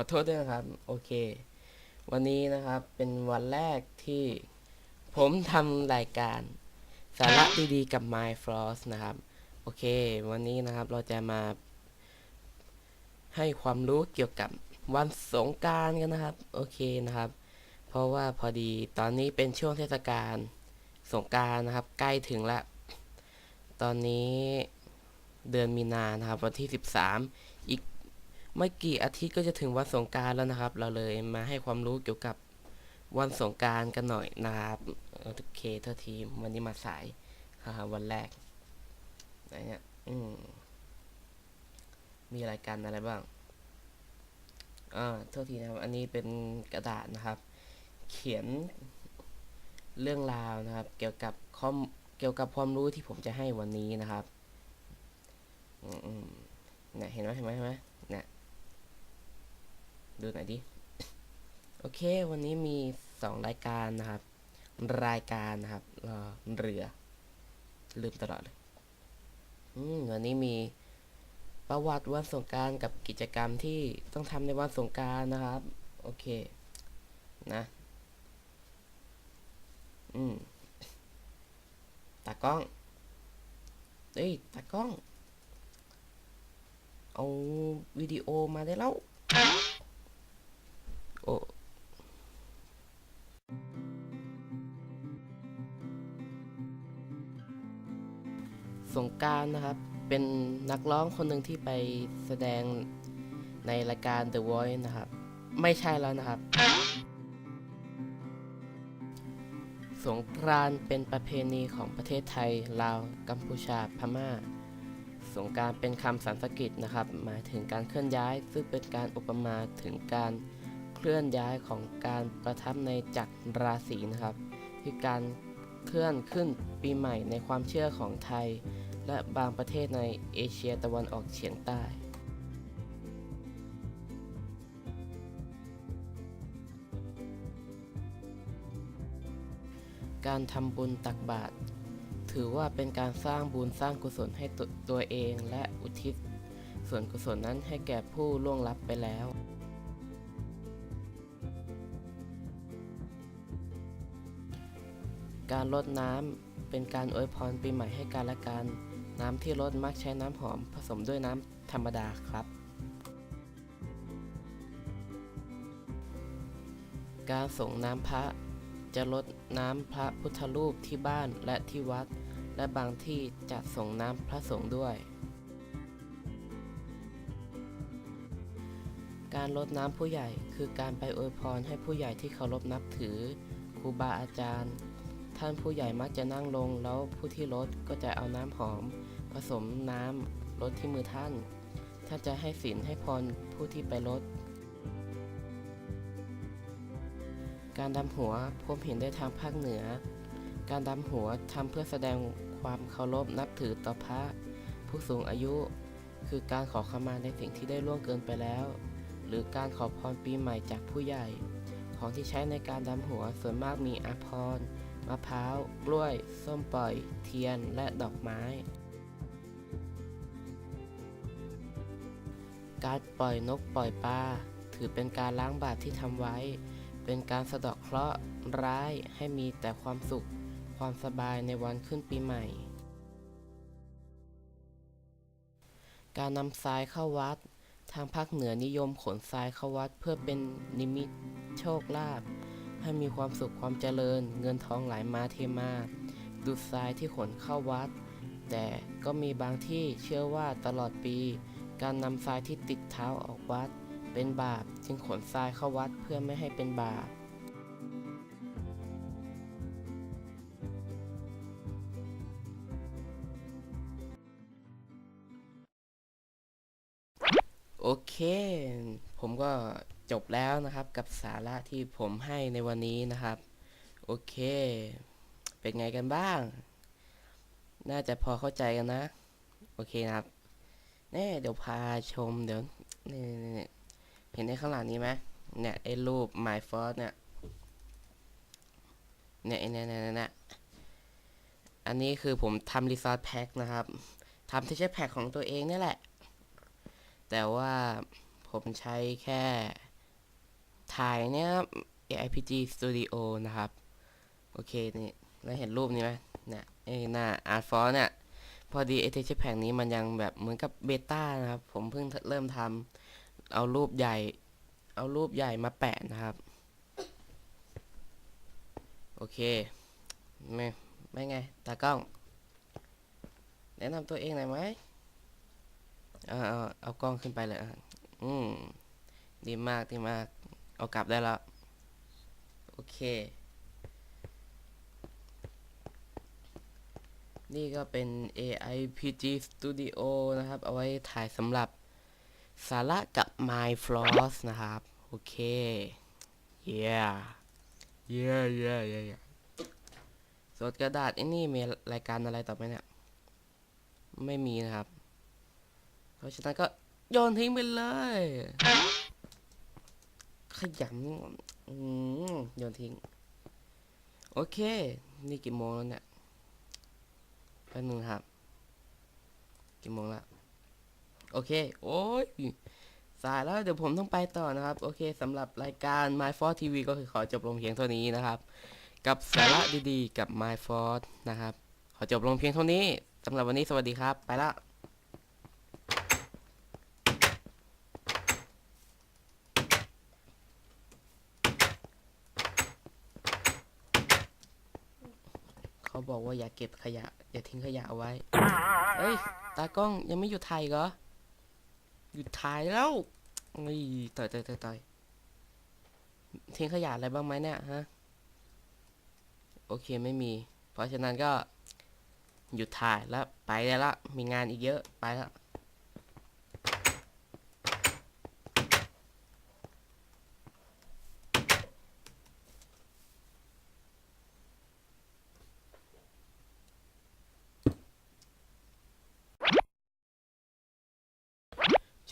อโทษด้วยนะครับ โอเค วันนี้นะครับเป็นวันแรกที่ผมทำรายการสาระดีๆกับ My Frost นะครับ โอเค วันนี้นะครับเราจะมา ให้ความรู้เกี่ยวกับวันสงการกันนะครับ โอเคนะครับ เพราะว่าพอดีตอนนี้เป็นช่วงเทศกาลสงการนะครับ ใกล้ถึงละ ตอนนี้เดือนมีนานะครับ วันที่ 13 อีก ไม่กี่อาทิตย์ก็จะถึงวันสงการแล้วนะครับ เราเลยมาให้ความรู้เกี่ยวกับวันสงการกันหน่อยนะครับโอเคเท่าทีวันนี้มาสายครับวันแรกไหนเนี่ยอืมมีรายการอะไรบ้างอ่าโทษทีนะครับ อันนี้เป็นกระดาษนะครับ เขียนเรื่องราวนะครับ เกี่ยวกับข้อมเกี่ยวกับความรู้ที่ผมจะให้วันนี้นะครับ อืมเนี่ยเห็นไหมเห็นไหมเห็นไหม ดูหน่อยดิ โอเค วันนี้มีสองรายการนะครับ รายการนะครับเเรือ ลืมตลอดเลยอืมวันนี้มีประวัติวันสงการกับกิจกรรมที่ต้องทำในวันสงการนะครับ โอเค นะ อืมตากล้องเอ้ยตากล้อง เอาวิดีโอมาได้แล้ว โอ้สงการนะครับ เป็นนักร้องคนหนึ่งที่ไปแสดงในรายการ The Voice นะครับ ไม่ใช่แล้วนะครับ สงกรานเป็นประเพณีของประเทศไทย ลาว กัมพูชา พม่า สงการเป็นคำสันสกฤตนะครับ หมายถึงการเคลื่อนย้าย ซึ่งเป็นการอุปมาถึงการเคลื่อนย้ายของการประทับในจักรราศีนะครับ คือการเคลื่อนขึ้นปีใหม่ในความเชื่อของไทย และบางประเทศในเอเชียตะวันออกเฉียงใต้การทำบุญตักบาตรถือว่าเป็นการสร้างบุญสร้างกุศลให้ตตัวเองและอุทิศส่วนกุศลนั้นให้แก่ผู้ล่วงลับไปแล้ว การลดน้ำเป็นการอวยพรปีใหม่ให้กันและกัน น้ำที่ลดมักใช้น้ำหอมผสมด้วยน้ำธรรมดาครับ การส่งน้ำพระจะลดน้ำพระพุทธรูปที่บ้านและที่วัด และบางที่จะส่งน้ำพระสงฆ์ด้วย การลดน้ำผู้ใหญ่คือการไปอวยพรให้ผู้ใหญ่ที่เคารพนับถือครูบาอาจารย์ ท่านผู้ใหญ่มักจะนั่งลงแล้วผู้ที่ลดก็จะเอาน้ำหอม ผสมน้ำลดที่มือท่าน ท่านจะให้ศีลให้พรผู้ที่ไปลดการดำหัวพบเห็นได้ทางภาคเหนือ การดำหัวทำเพื่อแสดงความเคารพนับถือต่อพระ ผู้สูงอายุ คือการขอขมาในสิ่งที่ได้ล่วงเกินไปแล้ว หรือการขอพรปีใหม่จากผู้ใหญ่ ของที่ใช้ในการดำหัวส่วนมากมีอาภร มะพร้าว กล้วย ส้มปล่อย เทียน และดอกไม้ การปล่อยนกปล่อยปลา ถือเป็นการล้างบาปที่ทำไว้ เป็นการสะเดาะเคราะห์ร้ายให้มีแต่ความสุข ความสบายในวันขึ้นปีใหม่ การนำทรายเข้าวัด ทางภาคเหนือนิยมขนทรายเข้าวัดเพื่อเป็นนิมิตโชคลาภ ให้มีความสุขความเจริญ เงินทองไหลมาเทมาดูดทรายที่ขนเข้าวัด แต่ก็มีบางที่เชื่อว่าตลอดปี การนำทรายที่ติดเท้าออกวัด เป็นบาปจึงขนทรายเข้าวัดเพื่อไม่ให้เป็นบาปโอเค ผมก็ จบแล้วนะครับกับสาระที่ผมให้ในวันนี้นะครับ โอเค เป็นไงกันบ้าง น่าจะพอเข้าใจกันนะ โอเคนะครับแน่เดี๋ยวพาชมเดี๋ยวนี่นี่นี่เห็นในข้างหลังนี้ไหมเนี่ยไอ้รูป My f o r เนี่ยเนี่ยเนี่ยเนี่ยเนี่ยอันนี้คือผมทำรีซอสแพ็คนะครับทำที่ใช้แพ็คของตัวเองนี่แหละ แต่ว่าผมใช้แค่ ถ่ายเนี่ยครับ AIPG Studio นะครับ โอเคนี่แล้วเห็นรูปนี้ไหมเนี่ยไอ้หน้า Art f o r เนี่ย พอดีไอ้ texture pack นี้มันยังแบบเหมือนกับเบต้านะครับ ผมเพิ่งเริ่มทำเอารูปใหญ่ เอารูปใหญ่มาแปะนะครับ โอเค ไม่ไม่ไง ตากล้อง แนะนำตัวเองหน่อยไหมเอาเอาเอากล้องขึ้นไปเลยอืมดีมากดีมาก เอากลับได้แล้ว โอเค นี่ก็เป็น AIPG Studio นะครับ เอาไว้ถ่ายสำหรับสาระกับ My Floss นะครับ โอเค yeah yeah yeah yeah yeah สดกระดาษไอ้นี่มีรายการอะไรต่อไปเนี่ย ไม่มีนะครับ เพราะฉะนั้นก็โยนทิ้งไปเลย ขยำอืมโยนทิ้ง โอเค นี่กี่โมงแล้วเนี่ยแป๊บนึงครับ กี่โมงละโอเค โอ้ยสายแล้วเดี๋ยวผมต้องไปต่อนะครับ โอเคสำหรับรายการ My f o r TV ก็คือขอจบลงเพียงเท่านี้นะครับ กับสาระดีๆ กับ My f o r นะครับ ขอจบลงเพียงเท่านี้สำหรับวันนี้สวัสดีครับ ไปละ บอกว่าอย่าเก็บขยะ อย่าทิ้งขยะเอาไว้ เฮ้ย ตากล้องยังไม่หยุดถ่ายกเหรอ หยุดถ่ายแล้วนี่ต่อยต่อยต่อยต่อยทิ้งขยะอะไรบ้างไหมเนี่ยฮะ โอเคไม่มี เพราะฉะนั้นก็หยุดถ่ายแล้วไปได้ละ มีงานอีกเยอะไปละ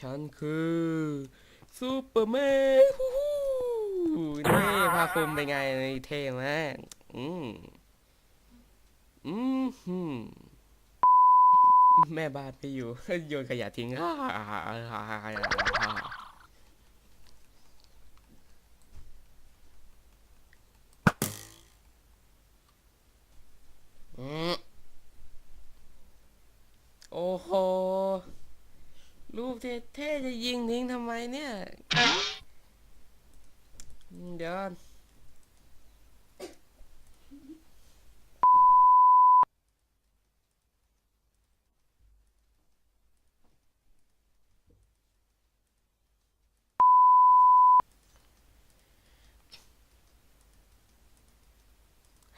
ฉันคือซูเปอร์แมนฮู้นี่ผ้าคุมเป็นไงนี่เท่มากอืมอืมหืมแม่บ้านไปอยู่ โยนขยะทิ้งอืมโอ้โห เท่ๆจะยิงทิ้งทำไมเนี่ย เดี๋ยว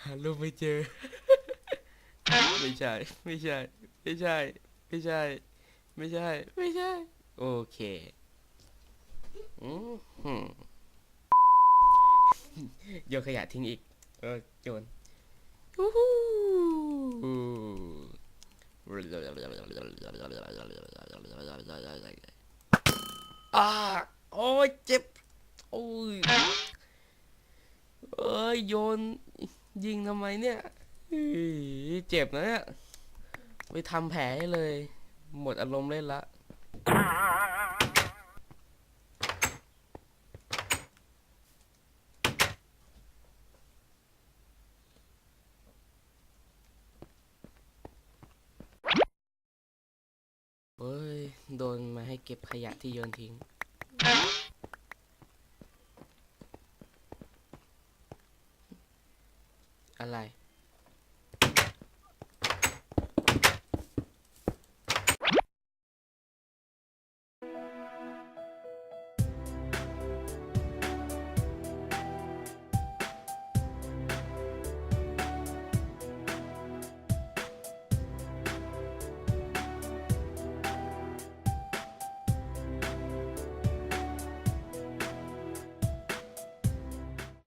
หารูปไม่เจอ ไม่ใช่ ไม่ใช่ ไม่ใช่ ไม่ใช่ ไม่ใช่ ไม่ใช่ โอเคอืมหืมโยนขยะทิ้งอีก เออโยนอู้หูอ่าโอ้ยเจ็บ โอ้ยเอ้ยโยนยิงทำไมเนี่ยอื้อเจ็บนะเนี่ย ไปทำแผลให้เลย หมดอารมณ์เล่นละ เฮ้ย โดนมาให้เก็บขยะที่โยนทิ้ง อะไร